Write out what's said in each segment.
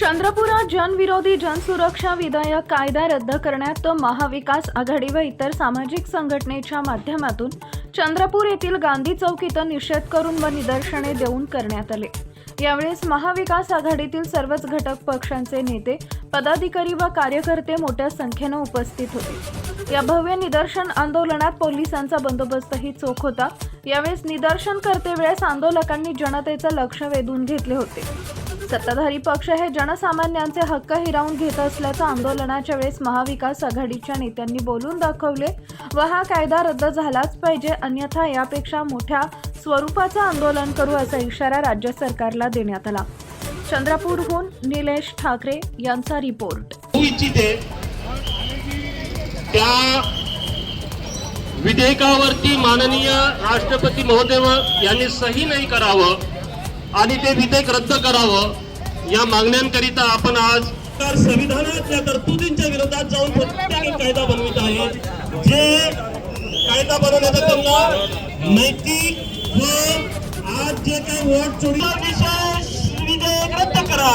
चंद्रपुरात जनविरोधी जनसुरक्षा विधेयक कायदा रद्द करण्यात महाविकास आघाडी व इतर सामाजिक संघटनेच्या माध्यमातून चंद्रपूर येथील गांधी चौक इथं निषेध करून व निदर्शने देऊन करण्यात आले. यावेळेस महाविकास आघाडीतील सर्वच घटक पक्षांचे नेते पदाधिकारी व कार्यकर्ते मोठ्या संख्येनं उपस्थित होते. या भव्य निदर्शन आंदोलनात पोलिसांचा बंदोबस्तही चोख होता. यावेळेस निदर्शन करते वेळेस आंदोलकांनी जनतेचं लक्ष वेधून घेतले होते. सत्ताधारी पक्ष हे जनसामान्यांचे हक्क हिरावून घेत असल्याचं आंदोलनाच्या वेळेस महाविकास आघाडीच्या नेत्यांनी बोलून दाखवले. व हा कायदा रद्द झालाच पाहिजे अन्यथा यापेक्षा मोठ्या स्वरूपाचं आंदोलन करू असा इशारा राज्य सरकारला देण्यात आला. चंद्रपूरहून निलेश ठाकरे यांचा रिपोर्ट. त्या विधेयकावरती माननीय राष्ट्रपती महोदय यांनी सही नाही करावं. आणि ते विधेयक रद्द करावं या मागण्यांकरिता आपण आज संविधानातल्या तरतुदींच्या विरोधात जाऊन प्रत्येक कायदा बनवित आहे. जे कायदा बनवण्याचा त्यांना नैतिक व आज जे काही वोट चोरी विशेष विधेयक रद्द करा.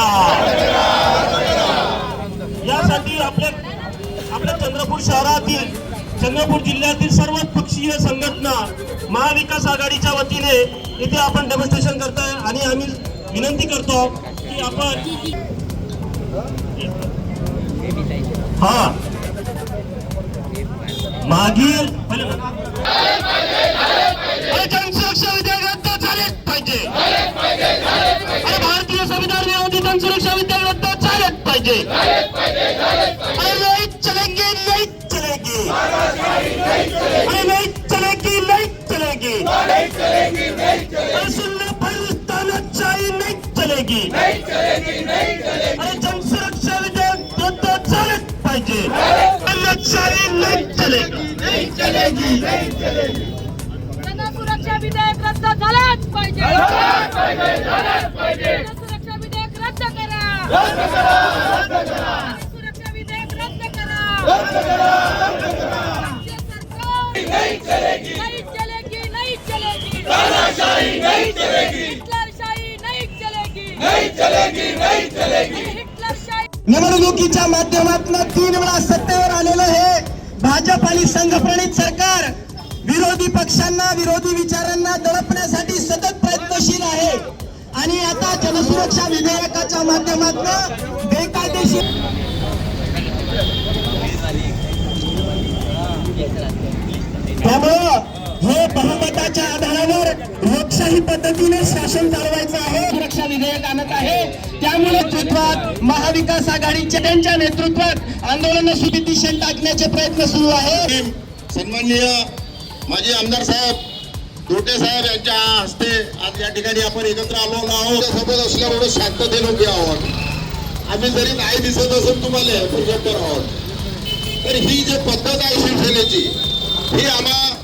यासाठी आपल्या आपल्या चंद्रपूर शहरातील चंद्रपूर जिल्ह्यातील सर्व पक्षीय संघटना महाविकास आघाडीच्या वतीने इथे आपण डेमॉन्स्ट्रेशन करतोय आणि आम्ही विनंती करतो की आपण हा. मागील जनसुरक्षा विधेयक रद्द झालेच पाहिजे. अरे भारतीय संविधान विरोधी जनसुरक्षा विधेयक रद्द झालेच पाहिजे चलेगी अरे नहीं चलेगी नहीं चलेगी। अरे सुनने अच्छाई नहीं चलेगी। अरे जनसुरक्षा विधेयक रद्द झालेच पाहिजे जनशाही नहीं चलेगी। सुरक्षा विधेयक रद्द झालाच पाहिजे सुरक्षा विधेयक रद्द करा। निवडणुकीच्या माध्यमातून तीन वेळा सत्तेवर आलेलं हे भाजप आणि संघप्रणित सरकार विरोधी पक्षांना विरोधी विचारांना दडपण्यासाठी सतत प्रयत्नशील आहे. आणि आता जनसुरक्षा विधेयकाच्या माध्यमातून बेकायदेशीर त्यामुळं हे बहुमताच्या आधारावर लोकशाही पद्धतीने शासन चालवायचं आहे. सुरक्षा विधेयक आणत आहे. त्यामुळे नेतृत्वात महाविकास आघाडीच्या त्यांच्या नेतृत्वात आंदोलन सुदिशेने टाकण्याचे प्रयत्न सुरू आहे. सन्माननीय माजी आमदार साहेब दोटे साहेब यांच्या हस्ते आज या ठिकाणी आपण एकत्र आलो आहोत. सोबत असल्यामुळे शांततेने उभे आहोत. आम्ही जरी नाही दिसत असेल तुम्हाला गप्प आहोत. तर ही जी पद्धत आहे शिवसेनेची ही आम्हा